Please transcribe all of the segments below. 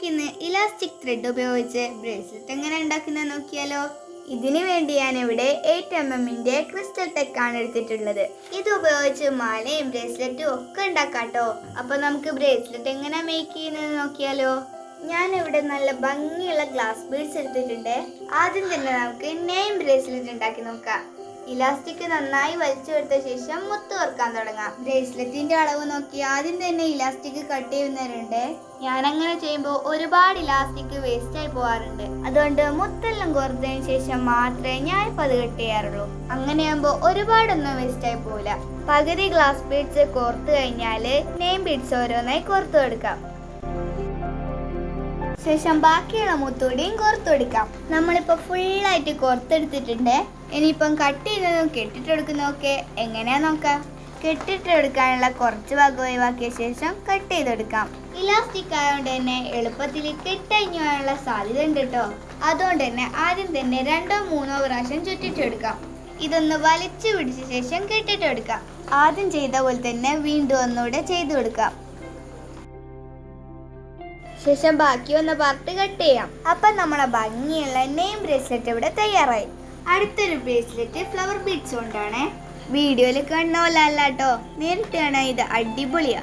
നമുക്കിന്ന് elastic thread ഉപയോഗിച്ച് bracelet എങ്ങനെ ഉണ്ടാക്കുന്നത് നോക്കിയാലോ? ഇതിനു വേണ്ടി ഞാൻ ഇവിടെ എയ്റ്റ് എം എമ്മിന്റെ ക്രിസ്റ്റൽ ടെക് ആണ് എടുത്തിട്ടുള്ളത്. ഇത് ഉപയോഗിച്ച് മാലയും ബ്രേസ്ലെറ്റും ഒക്കെ ഉണ്ടാക്കാട്ടോ അപ്പൊ നമുക്ക് ബ്രേസ്ലെറ്റ് എങ്ങനെ മേക്ക് ചെയ്യുന്നത് നോക്കിയാലോ? ഞാൻ ഇവിടെ നല്ല ഭംഗിയുള്ള ഗ്ലാസ് ബീഡ്സ് എടുത്തിട്ടുണ്ട്. ആദ്യം തന്നെ നമുക്ക് നെയിം ബ്രേസ്ലെറ്റ് ഉണ്ടാക്കി നോക്കാം. ഇലാസ്റ്റിക് നന്നായി വലിച്ചു വലിച്ചെടുത്ത ശേഷം മുത്ത് വറുക്കാൻ തുടങ്ങാം. ബ്രേസ്ലെറ്റിന്റെ അളവ് നോക്കി ആദ്യം തന്നെ ഇലാസ്റ്റിക് കട്ട് ചെയ്യുന്നവരുണ്ട്. ഞാൻ അങ്ങനെ ചെയ്യുമ്പോൾ ഒരുപാട് ഇലാസ്റ്റിക് വേസ്റ്റ് ആയി പോവാറുണ്ട്. അതുകൊണ്ട് മുത്തെല്ലാം കോർത്തതിന് ശേഷം മാത്രമേ ഞാൻ ഇപ്പൊ അത് കട്ട് ചെയ്യാറുള്ളൂ. അങ്ങനെയാകുമ്പോൾ ഒരുപാടൊന്നും വേസ്റ്റ് ആയി പോവില്ല. പകുതി ഗ്ലാസ് ബീഡ്സ് കോർത്ത് കഴിഞ്ഞാൽ നെയിം ബീഡ്സ് ഓരോന്നായി കോർത്ത് കൊടുക്കാം. ശേഷം ബാക്കിയുള്ള മുത്തൂടിയും കോർത്തെടുക്കാം. നമ്മളിപ്പോൾ ഫുള്ളായിട്ട് കോർത്തെടുത്തിട്ടുണ്ട്. ഇനിയിപ്പം കട്ട് ചെയ്തതും കെട്ടിട്ടെടുക്കുന്നതൊക്കെ എങ്ങനെയാ നോക്കാം? കെട്ടിട്ടെടുക്കാനുള്ള കുറച്ച് ഭാഗം ഒഴിവാക്കിയ ശേഷം കട്ട് ചെയ്തെടുക്കാം. ഇലാസ്റ്റിക് ആയതുകൊണ്ട് തന്നെ എളുപ്പത്തിൽ കെട്ടഴിഞ്ഞു പോകാനുള്ള സാധ്യത ഉണ്ട് കേട്ടോ അതുകൊണ്ട് തന്നെ ആദ്യം തന്നെ രണ്ടോ മൂന്നോ പ്രാവശ്യം ചുറ്റിട്ടെടുക്കാം. ഇതൊന്ന് വലിച്ചു പിടിച്ച ശേഷം കെട്ടിട്ടെടുക്കാം. ആദ്യം ചെയ്ത പോലെ തന്നെ വീണ്ടും ഒന്നുകൂടെ ചെയ്തു കൊടുക്കാം ശേഷം ബാക്കി വന്ന പാർട്ട് കട്ട് ചെയ്യാം. അപ്പൊ നമ്മളെ ഭംഗിയുള്ള നെയിം ബ്രേസ്ലെറ്റ് ഇവിടെ തയ്യാറായി. അടുത്തൊരു ബ്രേസ്ലെറ്റ് ഫ്ലവർ ബീഡ്സ് കൊണ്ടാണ്. വീഡിയോയിൽ കാണുന്ന പോലെ അല്ല കേട്ടോ നേരിട്ട് കാണാൻ ഇത് അടിപൊളിയാ.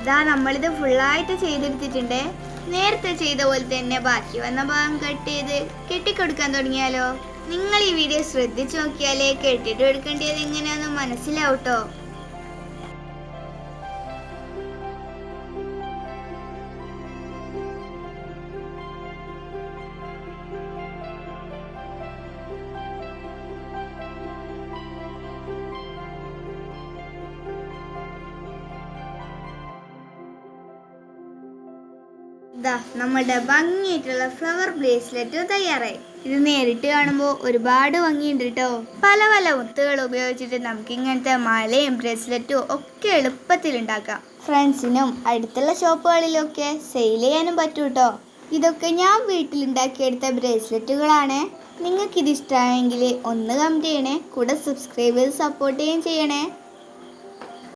ഇതാ നമ്മളിത് ഫുള്ളായിട്ട് ചെയ്തെടുത്തിട്ടുണ്ട്. നേരത്തെ ചെയ്ത പോലെ തന്നെ ബാക്കി വന്ന ഭാഗം കട്ട് ചെയ്ത് കെട്ടിക്കൊടുക്കാൻ തുടങ്ങിയാലോ? നിങ്ങൾ ഈ വീഡിയോ ശ്രദ്ധിച്ചു നോക്കിയാലേ കേട്ടിട്ട് എടുക്കേണ്ടത് എങ്ങനെയാണെന്ന് മനസ്സിലാവട്ടോ. ദാ നമ്മുടെ ഭംഗിയായിട്ടുള്ള ഫ്ലവർ ബ്രേസ്ലെറ്റ് തയ്യാറായി. ഇത് നേരിട്ട് കാണുമ്പോൾ ഒരുപാട് ഭംഗിയുണ്ട് കേട്ടോ പല പല മുത്തുകൾ ഉപയോഗിച്ചിട്ട് നമുക്ക് ഇങ്ങനത്തെ മാലയും ബ്രേസ്ലെറ്റും ഒക്കെ എളുപ്പത്തിൽ ഉണ്ടാക്കാം. ഫ്രണ്ട്സിനും അടുത്തുള്ള ഷോപ്പുകളിലൊക്കെ സെയിൽ ചെയ്യാനും പറ്റും കേട്ടോ ഇതൊക്കെ ഞാൻ വീട്ടിലുണ്ടാക്കിയെടുത്ത ബ്രേസ്ലെറ്റുകളാണ് നിങ്ങൾക്കിത് ഇത് ഇഷ്ടമായെങ്കിൽ ഒന്ന് കമന്റ് ചെയ്യണേ. കൂടെ സബ്സ്ക്രൈബ് ചെയ്ത് സപ്പോർട്ട് ചെയ്യുകയും ചെയ്യണേ.